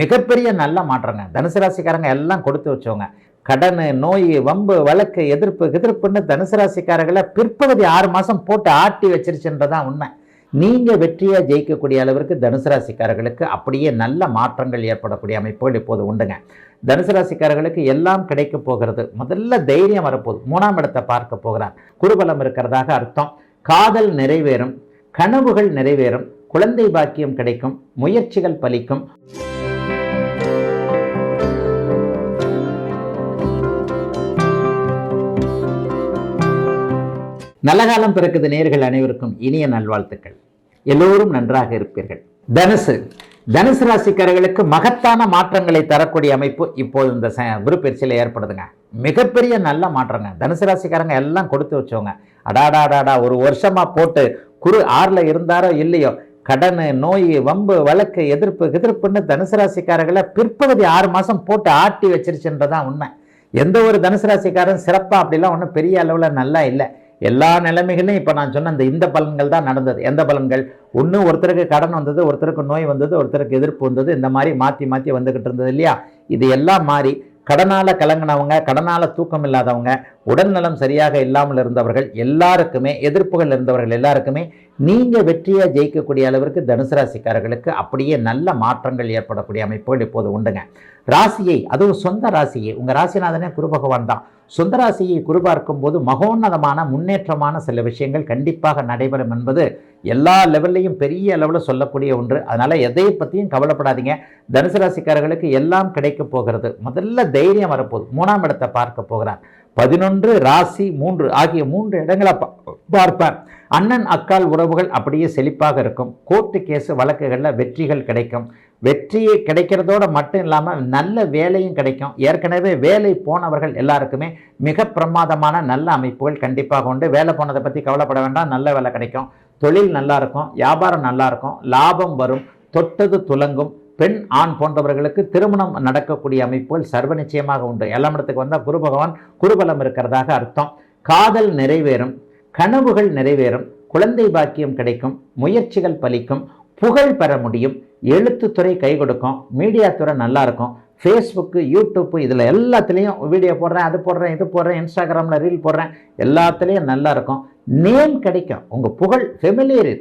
மிகப்பெரிய நல்ல மாற்றங்க. தனுசு ராசிக்காரங்க எல்லாம் கொடுத்து வச்சவங்க. கடன் நோய் வம்பு வழக்கு எதிர்ப்பு எதிர்ப்புன்னு தனுசு ராசிக்காரர்களை பிற்பகுதி ஆறு மாதம் போட்டு ஆட்டி வச்சிருச்சுன்றதான் உண்மை. நீங்கள் வெற்றியாக ஜெயிக்கக்கூடிய அளவிற்கு தனுசு ராசிக்காரர்களுக்கு அப்படியே நல்ல மாற்றங்கள் ஏற்படக்கூடிய அமைப்புகள் இப்போது உண்டுங்க. தனுசு ராசிக்காரர்களுக்கு எல்லாம் கிடைக்க போகிறது. முதல்ல தைரியம் வரப்போகுது. மூணாம் இடத்தை பார்க்க போகிறார். குருபலம் இருக்கிறதாக அர்த்தம். காதல் நிறைவேறும். கனவுகள் நிறைவேறும். குழந்தை பாக்கியம் கிடைக்கும். முயற்சிகள் பலிக்கும். நல்ல காலம் பிறக்குது நேர்கள் அனைவருக்கும் இனிய நல்வாழ்த்துக்கள். எல்லோரும் நன்றாக இருப்பீர்கள். தனுசு. தனுசு ராசிக்காரர்களுக்கு மகத்தான மாற்றங்களை தரக்கூடிய அமைப்பு இப்போது இந்த ச- குரு பயிற்சியில் ஏற்படுதுங்க. மிகப்பெரிய நல்ல மாற்றங்க. தனுசு ராசிக்காரங்க எல்லாம் கொடுத்து வச்சோங்க அடாடாடாடா ஒரு வருஷமா போட்டு குரு ஆறில் இருந்தாரோ இல்லையோ கடன் நோய் வம்பு வழக்கு எதிர்ப்பு எதிர்ப்புன்னு தனுசு ராசிக்காரர்களை பிற்பகுதி ஆறு மாதம் போட்டு ஆட்டி வச்சிருச்சுன்றதான் உண்மை. எந்த ஒரு தனுசு ராசிக்காரன் சிறப்பாக அப்படிலாம் ஒன்றும் பெரிய அளவில் நல்லா இல்லை. எல்லா நிலைமைகளையும் இப்போ நான் சொன்ன இந்த இந்த பலன்கள் தான் நடந்தது. எந்த பலன்கள்? ஒன்று ஒருத்தருக்கு கடன் வந்தது ஒருத்தருக்கு நோய் வந்தது ஒருத்தருக்கு எதிர்ப்பு வந்தது இந்த மாதிரி மாற்றி மாற்றி வந்துக்கிட்டு இருந்தது இல்லையா? இது எல்லாம் மாறி கடனால் கலங்கினவங்க கடனால் தூக்கம் இல்லாதவங்க உடல்நலம் சரியாக இல்லாமல் இருந்தவர்கள் எல்லாருக்குமே எதிர்ப்புகள் இருந்தவர்கள் எல்லாருக்குமே நீங்கள் வெற்றியாக ஜெயிக்கக்கூடிய அளவிற்கு தனுசு ராசிக்காரர்களுக்கு அப்படியே நல்ல மாற்றங்கள் ஏற்படக்கூடிய அமைப்புகள் இப்போது உண்டுங்க. ராசியை அதுவும் சொந்த ராசியை உங்கள் ராசிநாதனே குரு பகவான் தான். சொந்த ராசியை குரு பார்க்கும்போது மகோன்னதமான முன்னேற்றமான சில விஷயங்கள் கண்டிப்பாக நடைபெறும் என்பது எல்லா லெவல்லையும் பெரிய அளவில் சொல்லக்கூடிய ஒன்று. அதனால் எதை பற்றியும் கவலைப்படாதீங்க. தனுசு ராசிக்காரர்களுக்கு எல்லாம் கிடைக்க போகிறது. முதல்ல தைரியம் வரப்போகுது. மூணாம் இடத்தை பார்க்க போகிறார். பதினொன்று ராசி மூன்று ஆகிய மூன்று இடங்களை பார்ப்பார் அண்ணன் அக்கால் உறவுகள் அப்படியே செழிப்பாக இருக்கும். கோர்ட்டு கேஸு வழக்குகளில் வெற்றிகள் கிடைக்கும். வெற்றி கிடைக்கிறதோட மட்டும் இல்லாமல் நல்ல வேலையும் கிடைக்கும். ஏற்கனவே வேலை போனவர்கள் எல்லாருக்குமே மிக பிரமாதமான நல்ல அமைப்புகள் கண்டிப்பாக உண்டு. வேலை போனதை பற்றி கவலைப்பட வேண்டாம். நல்ல வேலை கிடைக்கும். தொழில் நல்லா இருக்கும். வியாபாரம் நல்லா இருக்கும். லாபம் வரும். தொட்டது துலங்கும் பெண் ஆண் போன்றவர்களுக்கு திருமணம் நடக்கக்கூடிய அமைப்புகள் சர்வ நிச்சயமாக உண்டு. எல்லாம் இடத்துக்கு வந்தால் குரு பகவான் குருபலம் இருக்கிறதாக அர்த்தம். காதல் நிறைவேறும் கனவுகள் நிறைவேறும் குழந்தை பாக்கியம் கிடைக்கும் முயற்சிகள் பலிக்கும் புகழ் பெற முடியும் எழுத்துத்துறை கை கொடுக்கும் மீடியா துறை நல்லா இருக்கும். ஃபேஸ்புக்கு யூடியூப்பு இதில் எல்லாத்துலேயும் வீடியோ போடுறேன் அது போடுறேன் இது போடுறேன் இன்ஸ்டாகிராமில் ரீல் போடுறேன் எல்லாத்துலேயும் நல்லா இருக்கும். நேம் கிடைக்கும். உங்கள் புகழ் ஃபெமிலியர்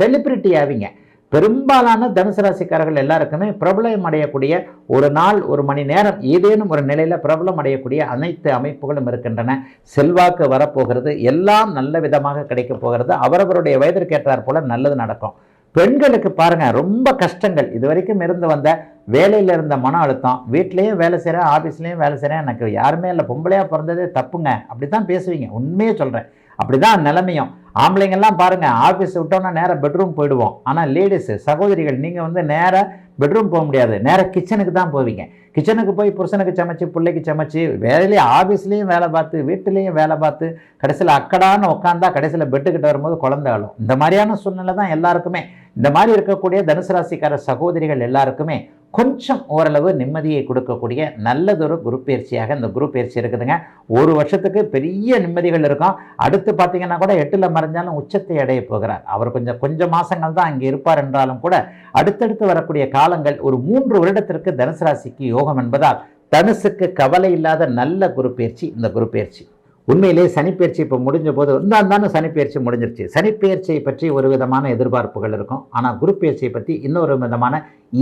செலிப்ரிட்டி ஆவீங்க. பெரும்பாலான தனுசு ராசிக்காரர்கள் எல்லாருக்குமே பிரபலம் அடையக்கூடிய ஒரு நாள் ஒரு மணி நேரம் ஏதேனும் ஒரு நிலையில் பிரபலம் அடையக்கூடிய அனைத்து அமைப்புகளும் இருக்கின்றன. செல்வாக்கு வரப்போகிறது. எல்லாம் நல்ல விதமாக கிடைக்கப் போகிறது. அவரவருடைய வயதிற்கேற்றார் போல நல்லது நடக்கும். பெண்களுக்கு பாருங்க ரொம்ப கஷ்டங்கள். இது வரைக்கும் இருந்து வந்த வேலையில் இருந்த மன அழுத்தம் வீட்லேயும் வேலை செய்கிறேன் ஆஃபீஸ்லேயும் வேலை செய்கிறேன் எனக்கு யாருமே இல்லை பொம்பளையாக பிறந்ததே தப்புங்க. அப்படி தான் பேசுவீங்க. உண்மையே சொல்கிறேன் அப்படிதான் நிலைமையும். ஆம்பளைங்கெல்லாம் பாருங்க ஆஃபீஸ் விட்டோன்னா நேராக பெட்ரூம் போயிடுவோம். ஆனால் லேடிஸு சகோதரிகள் நீங்கள் வந்து நேராக பெட்ரூம் போக முடியாது. நேராக கிச்சனுக்கு தான் போவீங்க. கிச்சனுக்கு போய் புருஷனுக்கு சமைச்சு பிள்ளைக்கு சமைச்சு வேலையே ஆஃபீஸ்லேயும் வேலை பார்த்து வீட்டுலேயும் வேலை பார்த்து கடைசியில் அக்கடான்னு உட்காந்தா கடைசியில் பெட்டுக்கிட்ட வரும்போது குழந்தை இந்த மாதிரியான சூழ்நிலை தான் எல்லாருக்குமே. இந்த மாதிரி இருக்கக்கூடிய தனுசு ராசிக்கார சகோதரிகள் எல்லாருக்குமே. கொஞ்சம் ஓரளவு நிம்மதியை கொடுக்கக்கூடிய நல்லதொரு குரு பயிற்சியாக இந்த குரு பயிற்சி இருக்குதுங்க. ஒரு வருஷத்துக்கு பெரிய நிம்மதிகள் இருக்கும். அடுத்து பார்த்தீங்கன்னா கூட எட்டில் மறைஞ்சாலும் உச்சத்தை அடைய போகிறார். அவர் கொஞ்சம் கொஞ்சம் மாதங்கள் தான் அங்கே இருப்பார் என்றாலும் கூட அடுத்தடுத்து வரக்கூடிய காலங்கள் ஒரு மூன்று வருடத்திற்கு தனுசு ராசிக்கு யோகம் என்பதால் தனுசுக்கு கவலை இல்லாத நல்ல குரு பயிற்சி இந்த குரு பயிற்சி. உண்மையிலே சனிப்பெயர்ச்சி இப்போ முடிஞ்ச போது இருந்தால் தானே சனிப்பெயர்ச்சி முடிஞ்சிருச்சு. சனிப்பெயர்ச்சியை பற்றி ஒரு விதமான எதிர்பார்ப்புகள் இருக்கும். ஆனால் குரு பயிற்சியை பற்றி இன்னொரு விதமான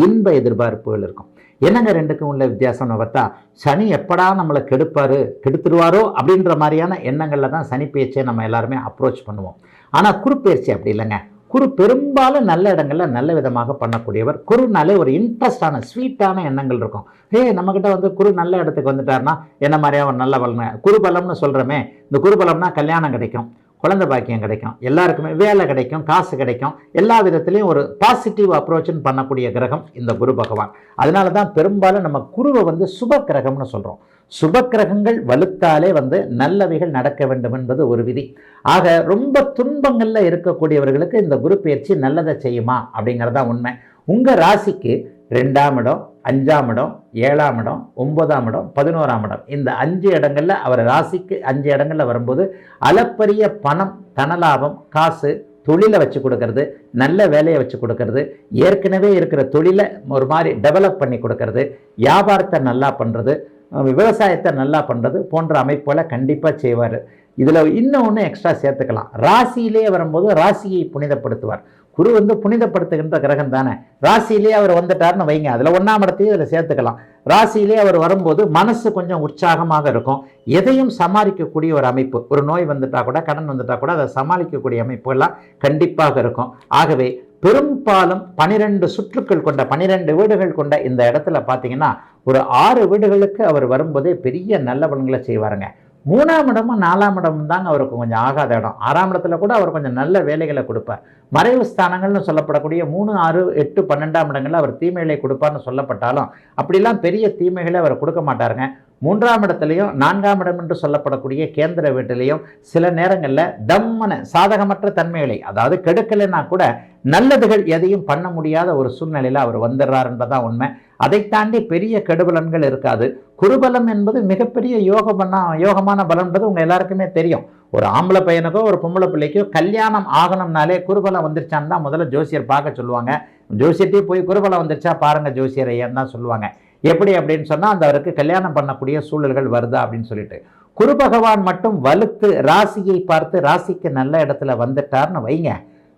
இன்ப எதிர்பார்ப்புகள் இருக்கும். என்னங்க ரெண்டுக்கும் உள்ள வித்தியாசம்னு பார்த்தா சனி எப்படா நம்மளை கெடுப்பாரு கெடுத்துருவாரோ அப்படின்ற மாதிரியான எண்ணங்களில் தான் சனிப்பெயர்ச்சியை நம்ம எல்லாருமே அப்ரோச் பண்ணுவோம். ஆனால் குரு பயிற்சி அப்படி இல்லைங்க. குரு பெரும்பாலும் நல்ல இடங்களில் நல்ல விதமாக பண்ணக்கூடியவர். குருனாலே ஒரு இன்ட்ரெஸ்டான ஸ்வீட்டான எண்ணங்கள் இருக்கும். ஏ நம்மக்கிட்ட வந்து குரு நல்ல இடத்துக்கு வந்துட்டாருன்னா என்ன மாதிரியா ஒரு நல்ல பலன் குருபலம்னு சொல்கிறோமே இந்த குருபலம்னா கல்யாணம் கிடைக்கும். குழந்தை பாக்கியம் கிடைக்கும் எல்லாருக்குமே வேலை கிடைக்கும் காசு கிடைக்கும். எல்லா விதத்துலேயும் ஒரு பாசிட்டிவ் அப்ரோச்சுன்னு பண்ணக்கூடிய கிரகம் இந்த குரு பகவான். அதனால தான் பெரும்பாலும் நம்ம குருவை வந்து சுப கிரகம்னு சொல்கிறோம் சுப கிரகங்கள் வலுத்தாலே வந்து நல்லவைகள் நடக்க வேண்டும் என்பது ஒரு விதி. ஆக ரொம்ப துன்பங்களில் இருக்கக்கூடியவர்களுக்கு இந்த குரு பயிற்சி நல்லதை செய்யுமா அப்படிங்கிறதான் உண்மை. உங்கள் ராசிக்கு ரெண்டாம் இடம் அஞ்சாம் இடம் ஏழாம் இடம் ஒன்பதாம் இடம் பதினோராம் இடம். இந்த அஞ்சு இடங்களில் அவர் ராசிக்கு அஞ்சு இடங்களில் வரும்போது அளப்பரிய பணம் தனலாபம் காசு தொழிலை வச்சு கொடுக்கறது நல்ல வேலையை வச்சு கொடுக்கறது ஏற்கனவே இருக்கிற தொழிலை ஒரு மாதிரி டெவலப் பண்ணி கொடுக்கறது வியாபாரத்தை நல்லா பண்ணுறது விவசாயத்தை நல்லா பண்ணுறது போன்ற அமைப்புகளை கண்டிப்பாக செய்வார். இதில் இன்னும் ஒன்று எக்ஸ்ட்ரா சேர்த்துக்கலாம். ராசியிலே வரும்போது ராசியை புனிதப்படுத்துவார். குரு வந்து புனிதப்படுத்துகின்ற கிரகம் தானே? ராசியிலே அவர் வந்துட்டார்னு வைங்க. அதில் ஒன்றாம் இடத்தையும் இதில் சேர்த்துக்கலாம். ராசியிலே அவர் வரும்போது மனசு கொஞ்சம் உற்சாகமாக இருக்கும். எதையும் சமாளிக்கக்கூடிய ஒரு அமைப்பு. ஒரு நோய் வந்துட்டா கூட கடன் வந்துட்டா கூட அதை சமாளிக்கக்கூடிய அமைப்புகள்லாம் கண்டிப்பாக இருக்கும். ஆகவே பெரும்பாலும் பனிரெண்டு சுற்றுக்கள் கொண்ட பனிரெண்டு வீடுகள் கொண்ட இந்த இடத்துல பார்த்தீங்கன்னா ஒரு ஆறு வீடுகளுக்கு அவர் வரும்போதே பெரிய நல்ல பலன்களை செய்வாருங்க. மூணாம் இடமும் நாலாம் இடமும் தாங்க அவருக்கு கொஞ்சம் ஆகாத இடம். ஆறாம் இடத்துல கூட அவர் கொஞ்சம் நல்ல வேலைகளை கொடுப்பார். மறைவு ஸ்தானங்கள்னு சொல்லப்படக்கூடிய மூணு ஆறு எட்டு பன்னெண்டாம் இடங்களில் அவர் தீமைகளை கொடுப்பார்னு சொல்லப்பட்டாலும் அப்படிலாம் பெரிய தீமைகளை அவர் கொடுக்க மாட்டாருங்க. மூன்றாம் இடத்துலையும் நான்காம் இடம் என்று சொல்லப்படக்கூடிய கேந்திர வீட்டிலையும் சில நேரங்களில் தம்மன சாதகமற்ற தன்மைகளை அதாவது கெடுக்கலைன்னா கூட நல்லதுகள் எதையும் பண்ண முடியாத ஒரு சூழ்நிலையில் அவர் வந்துடுறார் என்பதான் உண்மை. அதை தாண்டி பெரிய கெடுபலன்கள் இருக்காது. குருபலம் என்பது மிகப்பெரிய யோகமனா யோகமான பலன்றது உங்கள் எல்லாருக்குமே தெரியும். ஒரு ஆம்பளை பையனுக்கோ ஒரு பொம்பளை பிள்ளைக்கோ கல்யாணம் ஆகணும்னாலே குருபலம் வந்துருச்சான்னு தான் முதல்ல ஜோசியர் பார்க்க சொல்லுவாங்க. ஜோசியர்ட்டே போய் குருபலம் வந்துருச்சா பாருங்கள் ஜோசியர் ஐயன் தான் சொல்லுவாங்க. எப்படி அப்படின்னு சொன்னால் அந்த அவருக்கு கல்யாணம் பண்ணக்கூடிய சூழல்கள் வருதா அப்படின்னு சொல்லிட்டு. குரு பகவான் மட்டும் வலுத்து ராசியை பார்த்து ராசிக்கு நல்ல இடத்துல வந்துட்டார்னு வைங்க.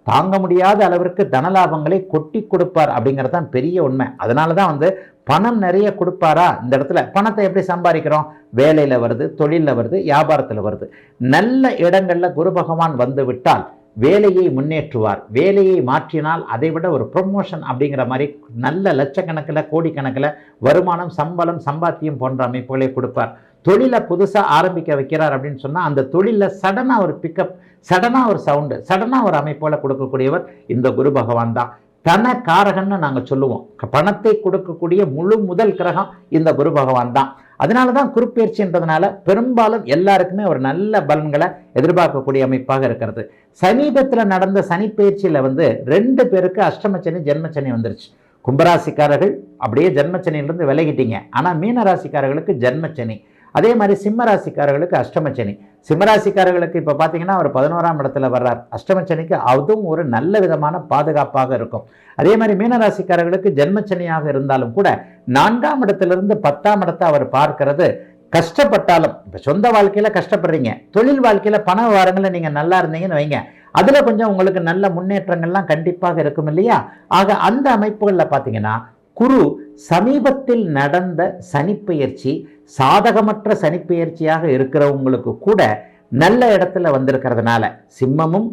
தாங்க முடியாத அளவிற்கு தனலாபங்களை கொட்டி கொடுப்பார் அப்படிங்கிறது தான் பெரிய உண்மை. அதனால தான் வந்து பணம் நிறைய கொடுப்பாரா? இந்த இடத்துல பணத்தை எப்படி சம்பாதிக்கிறோம்? வேலையில் வருது தொழிலில் வருது வியாபாரத்தில் வருது. நல்ல இடங்களில் குரு பகவான் வந்து விட்டால் வேலையை முன்னேற்றுவார். வேலையை மாற்றினால் அதை விட ஒரு ப்ரொமோஷன் அப்படிங்கிற மாதிரி நல்ல லட்சக்கணக்கில் கோடிக்கணக்கில் வருமானம் சம்பளம் சம்பாத்தியம் போன்ற அமைப்புகளை கொடுப்பார். தொழிலை புதுசாக ஆரம்பிக்க வைக்கிறார் அப்படின்னு சொன்னால் அந்த தொழிலில் சடனாக ஒரு பிக்கப் சடனாக ஒரு சவுண்டு சடனாக ஒரு அமைப்போல கொடுக்கக்கூடியவர் இந்த குரு பகவான் தான். தன காரகன்னு நாங்கள் சொல்லுவோம் பணத்தை கொடுக்கக்கூடிய முழு முதல் கிரகம் இந்த குரு பகவான் தான். அதனால தான் குறுப்பெயர்ச்சின்றதுனால பெரும்பாலும் எல்லாருக்குமே ஒரு நல்ல பலன்களை எதிர்பார்க்கக்கூடிய அமைப்பாக இருக்கிறது. சமீபத்தில் நடந்த சனிப்பெயர்ச்சியில் வந்து ரெண்டு பேருக்கு அஷ்டமச்சனி ஜென்மச்சனி வந்துருச்சு. கும்பராசிக்காரர்கள் அப்படியே ஜென்மச்சனியிலிருந்து விலகிட்டீங்க. ஆனால் மீனராசிக்காரர்களுக்கு ஜென்மச்சனி அதே மாதிரி சிம்மராசிக்காரர்களுக்கு அஷ்டமச்சனி சிம்மராசிக்காரர்களுக்கு இப்போ பார்த்தீங்கன்னா அவர் பதினோராம் இடத்துல வர்றார். அஷ்டமச்சனிக்கு அதுவும் ஒரு நல்ல விதமான பாதுகாப்பாக இருக்கும். அதே மாதிரி மீனராசிக்காரர்களுக்கு ஜென்மச்சனியாக இருந்தாலும் கூட நான்காம் இடத்திலிருந்து பத்தாம் இடத்தை அவர் பார்க்கறது. கஷ்டப்பட்டாலும் இப்போ சொந்த வாழ்க்கையில் கஷ்டப்படுறீங்க. தொழில் வாழ்க்கையில் பண வாரங்களில் நீங்கள் நல்லா இருந்தீங்கன்னு வைங்க. அதில் கொஞ்சம் உங்களுக்கு நல்ல முன்னேற்றங்கள்லாம் கண்டிப்பாக இருக்கும் இல்லையா? ஆக அந்த அமைப்புகளில் பார்த்தீங்கன்னா குரு சமீபத்தில் நடந்த சனிப்பெயர்ச்சி சாதகமற்ற சனிப்பெயர்ச்சியாக இருக்கிறவங்களுக்கு கூட நல்ல இடத்துல வந்திருக்கிறதுனால சிம்மமும்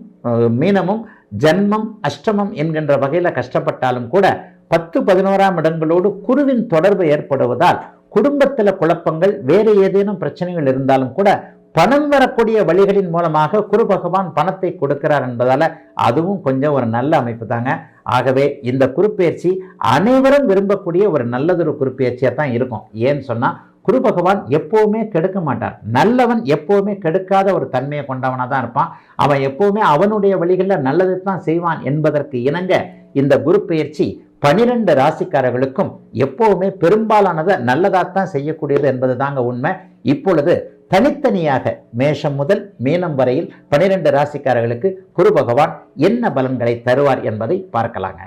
மீனமும் ஜன்மம் அஷ்டமம் என்கின்ற வகையில் கஷ்டப்பட்டாலும் கூட பத்து பதினோராம் இடங்களோடு குருவின் தொடர்பு ஏற்படுவதால் குடும்பத்தில் குழப்பங்கள் வேறு ஏதேனும் பிரச்சனைகள் இருந்தாலும் கூட பணம் வரக்கூடிய வழிகளின் மூலமாக குரு பகவான் பணத்தை கொடுக்கிறார் என்பதால் அதுவும் கொஞ்சம் ஒரு நல்ல அமைப்பு தாங்க. ஆகவே இந்த குருப்பெயர்ச்சி அனைவரும் விரும்பக்கூடிய ஒரு நல்லதொரு குருப்பெயர்ச்சியாக தான் இருக்கும். ஏன்னு சொன்னால் குரு பகவான் எப்போவுமே கெடுக்க மாட்டார். நல்லவன் எப்போவுமே கெடுக்காத ஒரு தன்மையை கொண்டவனாக தான் இருப்பான். அவன் எப்போவுமே அவனுடைய வழிகளில் நல்லது தான் செய்வான் என்பதற்கு இணங்க இந்த குரு பெயர்ச்சி பனிரெண்டு ராசிக்காரர்களுக்கும் எப்போவுமே பெரும்பாலானதை நல்லதாகத்தான் செய்யக்கூடியது என்பது தாங்க உண்மை. இப்பொழுது தனித்தனியாக மேஷம் முதல் மீனம் வரையில் பனிரெண்டு ராசிக்காரர்களுக்கு குரு பகவான் என்ன பலன்களை தருவார் என்பதை பார்க்கலாங்க.